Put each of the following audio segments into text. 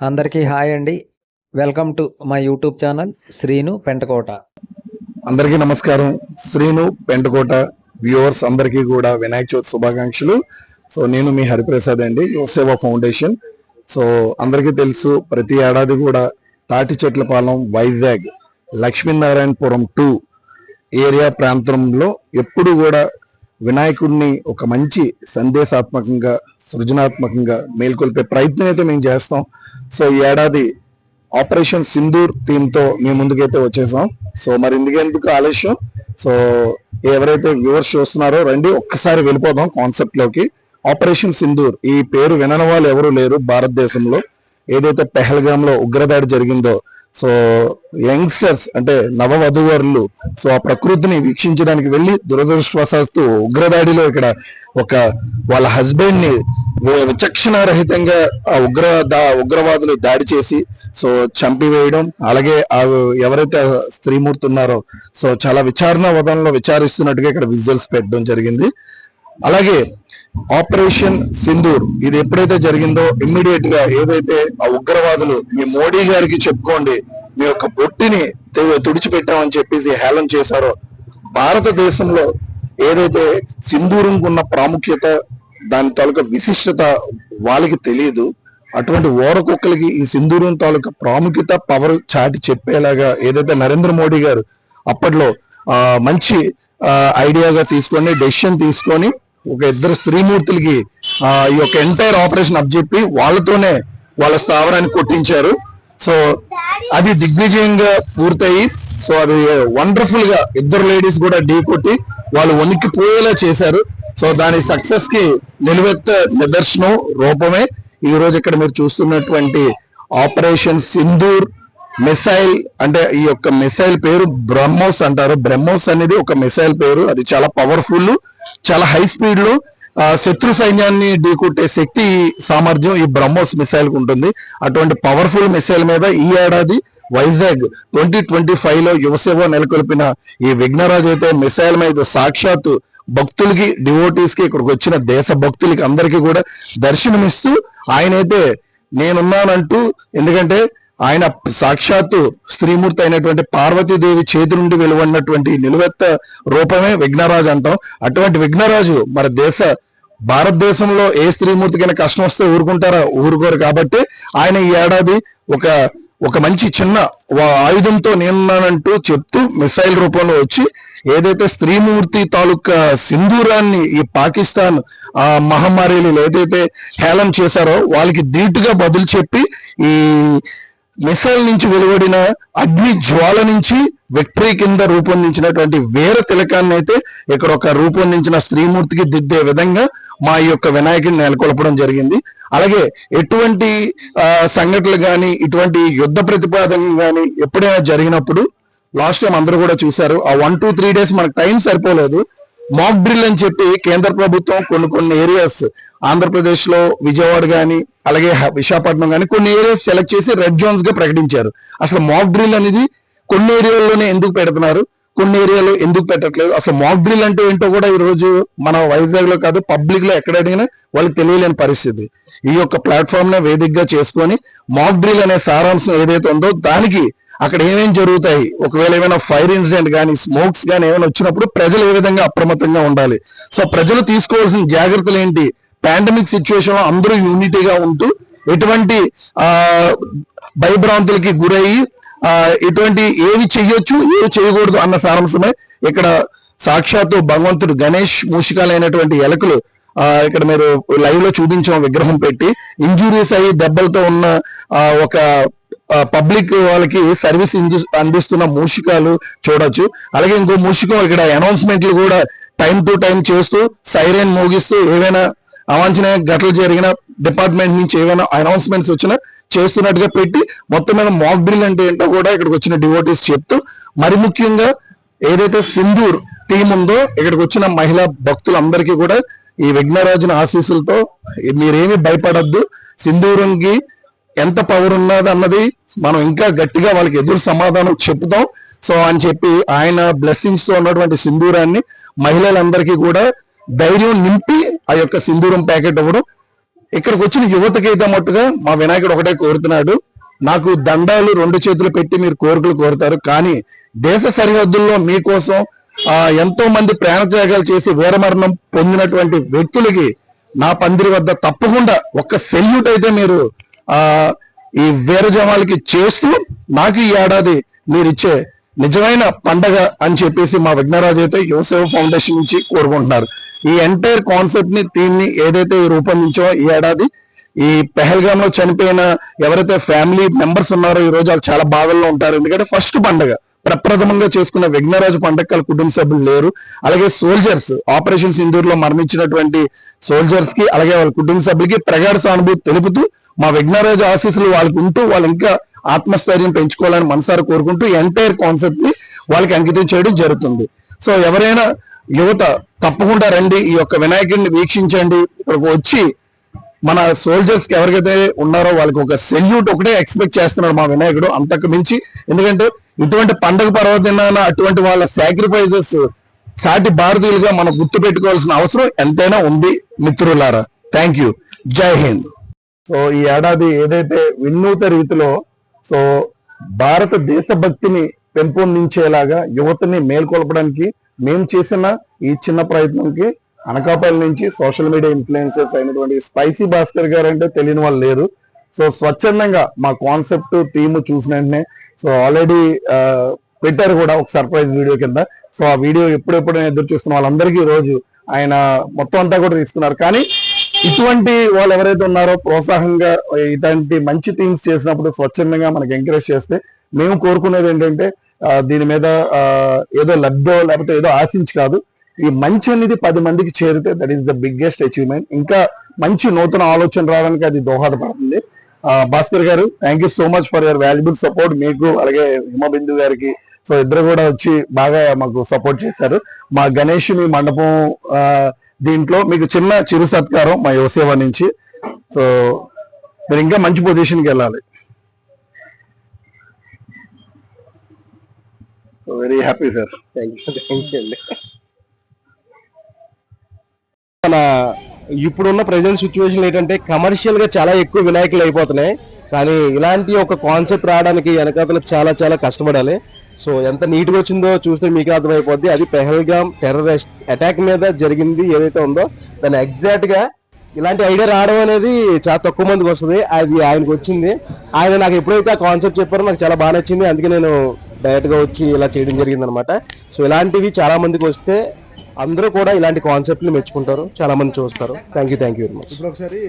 అందరికీ హాయ్ అండి. Welcome to my YouTube channel Srinu Pentakota. అందరికీ నమస్కారం. శ్రీను పెంటకోట వ్యూవర్స్ అందరికీ కూడా వినాయక చవితి శుభాకాంక్షలు. సో నేను మీ హరిప్రసాద్ అండి యువసేవ ఫౌండేషన్. సో అందరికీ తెలుసు ప్రతి ఏడాది కూడా తాటి చెట్లపాలెం వైజాగ్ లక్ష్మీనారాయణపురం టూ ఏరియా ప్రాంతంలో ఎప్పుడు కూడా వినాయకుడిని ఒక మంచి సందేశాత్మకంగా సృజనాత్మకంగా మేల్కొల్పే ప్రయత్నం అయితే మేము చేస్తాం. సో ఈ ఏడాది ఆపరేషన్ సింధూర్ థీమ్తో మేము ముందుకైతే వచ్చేసాం. సో మరి ఇందుకెందుకు ఆలస్యం? సో ఎవరైతే వ్యూవర్స్ చూస్తున్నారో రండి ఒక్కసారి వెళ్ళిపోదాం కాన్సెప్ట్లోకి. ఆపరేషన్ సింధూర్ ఈ పేరు వినని వాళ్ళు ఎవరూ లేరు భారతదేశంలో. ఏదైతే పెహల్గామ్లో ఉగ్రదాడి జరిగిందో సో యంగ్స్టర్స్ అంటే నవవధువరులు సో ఆ ప్రకృతిని వీక్షించడానికి వెళ్ళి దురదృష్టవశాస్తు ఉగ్రదాడిలో ఇక్కడ ఒక వాళ్ళ హస్బెండ్ని విచక్షణ రహితంగా ఆ ఉగ్ర దా ఉగ్రవాదులు దాడి చేసి సో చంపివేయడం అలాగే ఆ ఎవరైతే స్త్రీమూర్తి ఉన్నారో సో చాలా విచారణ వదనంలో విచారిస్తున్నట్టుగా ఇక్కడ విజువల్స్ పెట్టడం జరిగింది. అలాగే ఆపరేషన్ సింధూర్. ఇది ఎప్పుడైతే జరిగిందో ఇమ్మీడియట్గా ఏదైతే ఆ ఉగ్రవాదులు మీ మోడీ గారికి చెప్పుకోండి మీ యొక్క బొట్టిని తుడిచిపెట్టామని చెప్పేసి హేళన చేశారో భారతదేశంలో ఏదైతే సింధూరంకు ఉన్న ప్రాముఖ్యత దాని తాలూకా విశిష్టత వాళ్ళకి తెలియదు అటువంటి ఓరకొక్కలకి ఈ సింధూరం తాలూకా ప్రాముఖ్యత పవర్ చాటి చెప్పేలాగా ఏదైతే నరేంద్ర మోడీ గారు అప్పట్లో ఆ, మంచి ఐడియాగా తీసుకొని డెసిషన్ తీసుకొని ఒక ఇద్దరు స్త్రీమూర్తులకి ఆ, ఈ యొక్క ఎంటైర్ ఆపరేషన్ అప్పచెప్పి వాళ్ళతోనే వాళ్ళ స్థావరాన్ని కొట్టించారు. సో అది దిగ్విజయంగా పూర్తయి సో అది వండర్ఫుల్గా ఇద్దరు లేడీస్ కూడా ఢీ కొట్టి వాళ్ళు వణికిపోయేలా చేశారు. సో దాని సక్సెస్కి నిలువెత్త నిదర్శనం రూపమే. ఈ రోజు ఇక్కడ మీరు చూస్తున్నటువంటి ఆపరేషన్ సింధూర్ మిసైల్ అంటే ఈ యొక్క మిసైల్ పేరు బ్రహ్మోస్ అంటారు. బ్రహ్మోస్ అనేది ఒక మిసైల్ పేరు. అది చాలా పవర్ఫుల్ చాలా హై స్పీడ్లో శత్రు సైన్యాన్ని ఢీకొట్టే శక్తి సామర్థ్యం ఈ బ్రహ్మోస్ మిసైల్కు ఉంటుంది. అటువంటి పవర్ఫుల్ మిసైల్ మీద ఈ ఏడాది వైజాగ్ ట్వంటీ ట్వంటీ ఫైవ్లో యువసేవ నెలకొల్పిన ఈ విఘ్నరాజు అయితే మిసైల్ మీద సాక్షాత్తు భక్తులకి డివోటీస్కి ఇక్కడికి వచ్చిన దేశ భక్తులకి అందరికీ కూడా దర్శనమిస్తూ ఆయనైతే నేనున్నానంటూ ఎందుకంటే ఆయన సాక్షాత్తు స్త్రీమూర్తి అయినటువంటి పార్వతీదేవి చేతి నుండి వెలువడినటువంటి నిలువెత్త రూపమే విఘ్నరాజు అంటాం. అటువంటి విఘ్నరాజు మన దేశ భారతదేశంలో ఏ స్త్రీమూర్తికైనా కష్టం వస్తే ఊరుకుంటారా? ఊరుకోరు కాబట్టి ఆయన ఈ ఏడాది ఒక ఒక మంచి చిన్న ఆయుధంతో నేనున్నానంటూ చెప్తూ మిసైల్ రూపంలో వచ్చి ఏదైతే స్త్రీమూర్తి తాలూకా సింధూరాన్ని ఈ పాకిస్తాన్ ఆ మహమ్మారిలు ఏదైతే హేళన చేశారో వాళ్ళకి ధీటుగా బదులు చెప్పి ఈ మిసైల్ నుంచి వెలువడిన అగ్ని జ్వాల నుంచి విక్టరీ కింద రూపొందించినటువంటి వేర తిలకాన్ని అయితే ఇక్కడ ఒక రూపొందించిన శ్రీమూర్తికి దిద్దే విధంగా మా యొక్క వినాయకుడిని నెలకొల్పడం జరిగింది. అలాగే ఎటువంటి ఆ, సంఘటనలు కానీ ఇటువంటి యుద్ధ ప్రతిపాదన కానీ ఎప్పుడైనా జరిగినప్పుడు లాస్ట్ టైం అందరూ కూడా చూశారు ఆ వన్ టూ త్రీ డేస్ మనకు టైం సరిపోలేదు. మాక్ డ్రిల్ అని చెప్పి కేంద్ర ప్రభుత్వం కొన్ని కొన్ని ఏరియాస్ ఆంధ్రప్రదేశ్లో విజయవాడ గాని అలాగే విశాఖపట్నం కానీ కొన్ని ఏరియాస్ సెలెక్ట్ చేసి రెడ్ జోన్స్గా ప్రకటించారు. అసలు మాక్ డ్రిల్ అనేది కొన్ని ఏరియాల్లోనే ఎందుకు పెడుతున్నారు? కొన్ని ఏరియాలో ఎందుకు పెట్టట్లేదు? అసలు మాక్ డ్రిల్ అంటే ఏంటో కూడా ఈ రోజు మన వైజాగ్లో కాదు పబ్లిక్లో ఎక్కడ అడిగినా వాళ్ళకి తెలియలేని పరిస్థితి. ఈ యొక్క ప్లాట్ఫామ్ నే వేదికగా చేసుకొని మాక్ డ్రిల్ అనే సారాంశం ఏదైతే ఉందో దానికి అక్కడ ఏమేం జరుగుతాయి? ఒకవేళ ఏమైనా ఫైర్ ఇన్సిడెంట్ కానీ స్మోక్స్ కానీ ఏమైనా వచ్చినప్పుడు ప్రజలు ఏ విధంగా అప్రమత్తంగా ఉండాలి? సో ప్రజలు తీసుకోవాల్సిన జాగ్రత్తలు ఏంటి? పాండమిక్ సిచ్యువేషన్లో అందరూ యూనిటీగా ఉంటూ ఎటువంటి ఆ భయభ్రాంతులకి గురయ్యి ఆ ఎటువంటి ఏవి చెయ్యొచ్చు ఏవి చేయకూడదు అన్న సారాంశమే ఇక్కడ సాక్షాత్తు భగవంతుడు గణేష్ మూషికాలైనటువంటి ఎలకలు ఆ ఇక్కడ మీరు లైవ్లో చూపించాం విగ్రహం పెట్టి. ఇంజురీస్ అయ్యి దెబ్బలతో ఉన్న ఆ ఒక పబ్లిక్ వాళ్ళకి సర్వీస్ అందిస్తున్న మూషికాలు చూడొచ్చు. అలాగే ఇంకో మూషికం ఇక్కడ అనౌన్స్మెంట్లు కూడా టైం టు టైం చేస్తూ సైరన్ మోగిస్తూ ఏవైనా అవాంఛనీయ ఘటనలు జరిగిన డిపార్ట్మెంట్ నుంచి ఏమైనా అనౌన్స్మెంట్స్ వచ్చినా చేస్తున్నట్టుగా పెట్టి మొత్తం మీద మాక్ డ్రిల్ అంటే ఏంటో కూడా ఇక్కడికి వచ్చిన డివోటీస్ చెప్తూ మరి ముఖ్యంగా ఏదైతే సింధూర్ థీమ్ ఉందో ఇక్కడికి వచ్చిన మహిళా భక్తులందరికీ కూడా ఈ విఘ్నరాజుని ఆశీస్సులతో మీరేమి భయపడద్దు. సింధూరంకి ఎంత పవర్ ఉన్నది అన్నది మనం ఇంకా గట్టిగా వాళ్ళకి ఎదురు సమాధానం చెప్తాం. సో అని చెప్పి ఆయన బ్లెస్సింగ్స్తో ఉన్నటువంటి సింధూరాన్ని మహిళలందరికీ కూడా ధైర్యం నింపి ఆ యొక్క సింధూరం ప్యాకెట్ ఇవ్వడం. ఇక్కడికి వచ్చిన యువతకి అయితే మట్టుగా మా వినాయకుడు ఒకటే కోరుతున్నాడు. నాకు దండాలు రెండు చేతులు పెట్టి మీరు కోరికలు కోరుతారు. కానీ దేశ సరిహద్దుల్లో మీకోసం ఆ, ఎంతో మంది ప్రాణత్యాగాలు చేసి వీరమరణం పొందినటువంటి వ్యక్తులకి నా పందిరి వద్ద తప్పకుండా ఒక్క సెల్యూట్ అయితే మీరు ఆ ఈ వీర చేస్తూ నాకు ఈ ఏడాది మీరు ఇచ్చే నిజమైన పండగ అని చెప్పేసి మా విఘ్నరాజు అయితే యువసేవ ఫౌండేషన్ నుంచి కోరుకుంటున్నారు. ఈ ఎంటైర్ కాన్సెప్ట్ని థీమ్ని ఏదైతే రూపొందించో ఈ ఏడాది ఈ పెహల్గామ్లో చనిపోయిన ఎవరైతే ఫ్యామిలీ మెంబర్స్ ఉన్నారో ఈ రోజు వాళ్ళు చాలా బాధల్లో ఉంటారు. ఎందుకంటే ఫస్ట్ పండగ. ప్రప్రథమంగా చేసుకున్న విఘ్నరాజు పండగ వాళ్ళ కుటుంబ సభ్యులు లేరు. అలాగే సోల్జర్స్ ఆపరేషన్ సింధూర్లో మరణించినటువంటి సోల్జర్స్కి అలాగే వాళ్ళ కుటుంబ సభ్యులకి ప్రగాఢ సానుభూతి తెలుపుతూ మా విఘ్నరాజు ఆశీస్సులు వాళ్ళకి ఉంటూ వాళ్ళు ఇంకా ఆత్మస్థైర్యం పెంచుకోవాలని మనసారి కోరుకుంటూ ఎంటైర్ కాన్సెప్ట్ని వాళ్ళకి అంకితం చేయడం జరుగుతుంది. సో ఎవరైనా యువత తప్పకుండా రండి ఈ యొక్క వినాయకుడిని వీక్షించండి ఇక్కడికి వచ్చి మన సోల్జర్స్కి ఎవరికైతే ఉన్నారో వాళ్ళకి ఒక సెల్యూట్ ఒకటే ఎక్స్పెక్ట్ చేస్తున్నాడు మా వినాయకుడు అంతకు మించి. ఎందుకంటే ఇటువంటి పండగ పర్వదినాన అటువంటి వాళ్ళ సాక్రిఫైజెస్ సాటి భారతీయులుగా మనం గుర్తు పెట్టుకోవాల్సిన అవసరం ఎంతైనా ఉంది మిత్రులారా. థ్యాంక్ యూ జై హింద్ సో ఈ ఏడాది ఏదైతే వినూత రీతిలో సో భారత దేశభక్తిని పెంపొందించేలాగా యువతని మేల్కొల్పడానికి మేము చేసిన ఈ చిన్న ప్రయత్నంకి అనకాపల్లి నుంచి సోషల్ మీడియా ఇన్ఫ్లుయెన్సర్స్ అయినటువంటి స్పైసీ భాస్కర్ గారు అంటే తెలియని వాళ్ళు లేరు. సో స్వచ్ఛందంగా మా కాన్సెప్ట్ థీమ్ చూసిన వెంటనే సో ఆల్రెడీ పెట్టారు కూడా ఒక సర్ప్రైజ్ వీడియో కింద. సో ఆ వీడియో ఎప్పుడెప్పుడు ఎదురు చూస్తున్న వాళ్ళందరికీ రోజు ఆయన మొత్తం అంతా కూడా తీసుకున్నారు. కానీ ఇటువంటి వాళ్ళు ఎవరైతే ఉన్నారో ప్రోత్సాహంగా ఇటువంటి మంచి థీమ్స్ చేసినప్పుడు స్వచ్ఛందంగా మనకి ఎంకరేజ్ చేస్తే మేము కోరుకునేది ఏంటంటే దీని మీద ఏదో లబ్ధో లేకపోతే ఏదో ఆశించి కాదు. ఈ మంచి అనేది పది మందికి చేరితే that is the biggest achievement ఇంకా మంచి నూతన ఆలోచన రావడానికి అది దోహదపడుతుంది. Bhaskar garu thank you so much for your valuable support మీకు అలాగే హిమబిందు గారికి. సో ఇద్దరు కూడా వచ్చి బాగా మాకు సపోర్ట్ చేశారు. మా గణేష్ మీ మండపం ఆ, దీంట్లో మీకు చిన్న చిరు సత్కారం మా యువసేవ నుంచి. సో మీరు ఇంకా మంచి పొజిషన్కి వెళ్ళాలి. వెరీ హ్యాపీ సార్ మన ఇప్పుడున్న ప్రజెంట్ సిచ్యువేషన్ ఏంటంటే కమర్షియల్గా చాలా ఎక్కువ వినాయకులు అయిపోతున్నాయి. కానీ ఇలాంటి ఒక కాన్సెప్ట్ రావడానికి వెనకాతలు చాలా చాలా కష్టపడాలి. సో ఎంత నీట్గా వచ్చిందో చూస్తే మీకు అర్థమైపోద్ది. అది పెహల్గామ్ టెర్రరిస్ట్ అటాక్ మీద జరిగింది ఏదైతే ఉందో దాన్ని ఎగ్జాక్ట్గా ఇలాంటి ఐడియా రావడం అనేది చాలా తక్కువ మందికి వస్తుంది. అది ఆయనకు వచ్చింది. ఆయన నాకు ఎప్పుడైతే ఆ కాన్సెప్ట్ చెప్పారో నాకు చాలా బాగా నచ్చింది. అందుకే నేను డైరెక్ట్గా వచ్చి ఇలా చేయడం జరిగింది అనమాట సో ఇలాంటివి చాలా మందికి వస్తే అందరూ కూడా ఇలాంటి కాన్సెప్ట్లు మెచ్చుకుంటారు. చాలా మంది చూస్తారు. Thank you thank you very much ఇప్పుడు ఒకసారి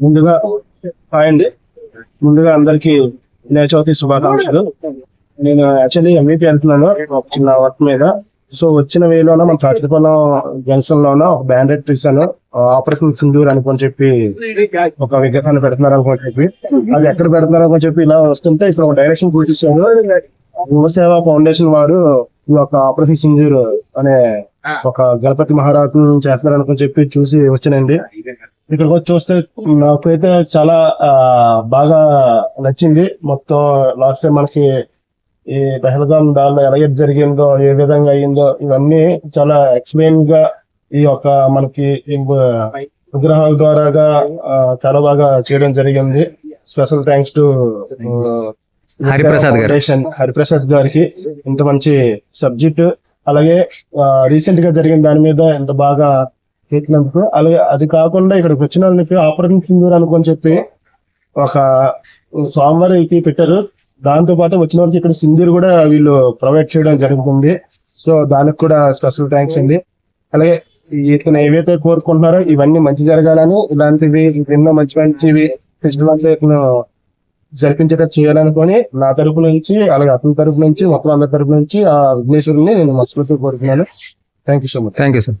ముందుగా హాయ్ అండి. ముందుగా అందరికి వినాయక చవితి శుభాకాంక్షలు. నేను యాక్చువల్లీ ఎంవీపీ వెళ్తున్నాను ఒక చిన్న వర్క్ మీద. సో వచ్చిన వేలోన మన కాచిపల్లం జంక్షన్ లోన ఒక బ్యాండెడ్ తీసాను ఆపరేషన్ సింధూర్ అనుకొని చెప్పి ఒక విగ్రహాన్ని పెడుతున్నారు అనుకొని చెప్పి. అది ఎక్కడ పెడుతున్నారు అనుకొని చెప్పి ఇలా వస్తుంటే ఇక్కడ ఒక డైరెక్షన్ చూపించాను యువసేవ ఫౌండేషన్ వారు ఈ యొక్క ఆపరేషన్ సింధూర్ అనే ఒక గణపతి మహారాజు చేస్తున్నారు అనుకొని చెప్పి చూసి వచ్చానండి. ఇక్కడికి వచ్చి చూస్తే నాకైతే చాలా బాగా నచ్చింది. మొత్తం లాస్ట్ టైం మనకి ఈ పెహల్గాం దానిలో ఎలా జరిగిందో ఏ విధంగా అయ్యిందో ఇవన్నీ చాలా ఎక్స్ప్లెయిన్గా ఈ యొక్క మనకి విగ్రహాల ద్వారాగా చాలా బాగా చేయడం జరిగింది. స్పెషల్ థ్యాంక్స్ టు హరిప్రసాద్ గారు. హరిప్రసాద్ గారికి ఇంత మంచి సబ్జెక్ట్ అలాగే రీసెంట్గా జరిగిన దాని మీద ఎంత బాగా పెట్టినందుకు అలాగే అది కాకుండా ఇక్కడికి వచ్చిన వాళ్ళకి ఆపరేషన్ సింధూర్ అనుకొని చెప్పి ఒక సోమవారికి పెట్టారు. దాంతో పాటు వచ్చిన వాళ్ళకి ఇక్కడ సింధీర్ కూడా వీళ్ళు ప్రొవైడ్ చేయడం జరుగుతుంది. సో దానికి కూడా స్పెషల్ థ్యాంక్స్ అండి. అలాగే ఇతను ఏవైతే కోరుకుంటున్నారో ఇవన్నీ మంచి జరగాలని ఇలాంటివి ఎన్నో మంచి మంచివి ఫెస్టివల్ ఇతను జరిపించేటట్టు చేయాలనుకొని నా తరపు నుంచి అలాగే అతని తరపు నుంచి మొత్తం అందరి తరపు నుంచి ఆ విఘ్నేశ్వరుని నేను మనస్ఫూర్తిగా కోరుతున్నాను. Thank you so much thank you sir